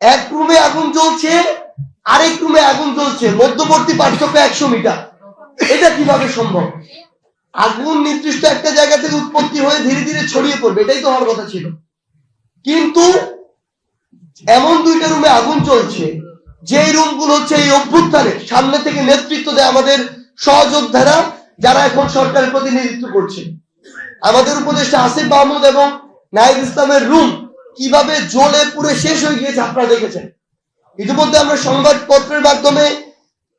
এক রুমে আগুন জ্বলছে, আরেক রুমে আগুন জ্বলছে। মধ্যবর্তী পার্থক্য একশো মিটার। এটা কীভাবে সম্ভব? আগুন নির্দিষ্ট একটা জায়গা থেকে উৎপত্তি হয়ে ধীরে ধীরে ছড়িয়ে পড়বে, এটাই তো হওয়ার কথা ছিল। কিন্তু এমন দুইটা রুমে আগুন চলছে যেই রুমগুলো হচ্ছে এই অভ্যুত্থানের, সামনে থেকে নেতৃত্ব দেয় আমাদের সহযোদ্ধারা, যারা এখন সরকারের প্রতিনিধিত্ব করছে। আমাদের উপদেষ্টা আসিফ মাহমুদ এবং নাইব ইসলামের রুম কীভাবে জ্বলে পুড়ে শেষ হয়ে গিয়েছে আপনারা দেখেছেন। ইতিমধ্যে আমরা সংবাদপত্রের মাধ্যমে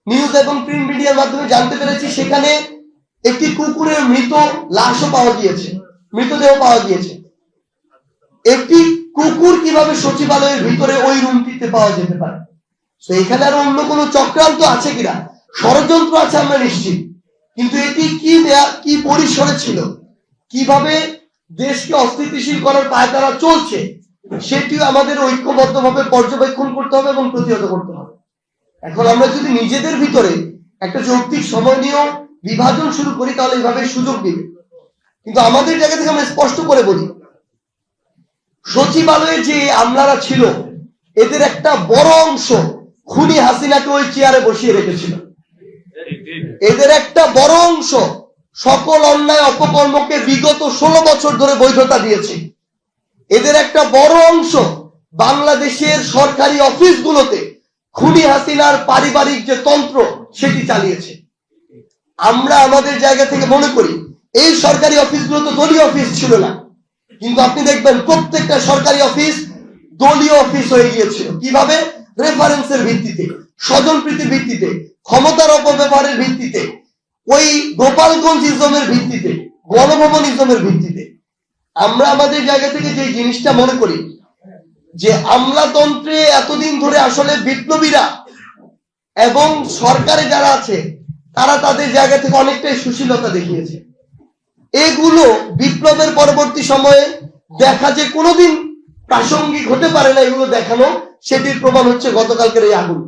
নিউজ এবং প্রিন্ট মিডিয়ার মাধ্যমে জানতে পেরেছি, সেখানে একটি কুকুরের মৃত লাশও পাওয়া গিয়েছে, মৃতদেহ পাওয়া গিয়েছে। একটি কুকুর কীভাবে সচিবালয়ের ভিতরে ওই রুমটিতে পাওয়া যেতে পারে? তো এখানে আর অন্য কোনো চক্রান্ত আছে কিনা? ষড়যন্ত্র আছে আমরা নিশ্চিত। কিন্তু এটি কি কি পরিসরে ছিল? কীভাবে দেশকে অস্থিতিশীল করার পায়তারা চলছে? সেটিও আমাদের ঐক্যবদ্ধভাবে পর্যবেক্ষণ করতে হবে এবং প্রতিহত করতে হবে। এখন আমরা যদি নিজেদের ভিতরে একটা যৌক্তিক সময় নিয়েও বিভাজন শুরু করি, তাহলে এইভাবে সুযোগ দিবে কিন্তু আমাদের জায়গা থেকে আমরা স্পষ্ট করে বলি, সচিবালয়ে যে আমলারা ছিল, এদের একটা বড় অংশ খুনি হাসিনাকে ওই চেয়ারে বসিয়ে রেখেছিল। এদের একটা বড় অংশ সকল অন্যায় অপকর্মকে বিগত ষোলো বছর ধরে বৈধতা দিয়েছে। এদের একটা বড় অংশ বাংলাদেশের সরকারি অফিসগুলোতে খুনি হাসিনার পারিবারিক যে তন্ত্র, সেটি চালিয়েছে। আমরা আমাদের জায়গা থেকে মনে করি, এই সরকারি অফিসগুলো তো দলীয় অফিস ছিল না। কিন্তু আপনি দেখবেন, প্রত্যেকটা সরকারি অফিস দলীয় অফিস হয়ে গিয়েছিল। কীভাবে? রেফারেন্সের ভিত্তিতে, স্বজনপ্রীতির ভিত্তিতে, ক্ষমতার অপব্যবহারের ভিত্তিতে, ওই গোপালগঞ্জ ইজমের ভিত্তিতে, গণভবন ইজমের ভিত্তিতে। আমরা আমাদের জায়গা থেকে যে জিনিসটা মনে করি, যে আমলাতন্ত্রে এতদিন ধরে আসলে বিপ্লবীরা এবং সরকারে যারা আছে, তারা তাদের জায়গা থেকে অনেকটাই সুশীলতা দেখিয়েছে। এগুলো বিপ্লবের পরবর্তী সময়ে দেখা যে কোনোদিন প্রাসঙ্গিক হতে পারে না এগুলো দেখানো, সেটির প্রমাণ হচ্ছে গতকালকের এই আগুন।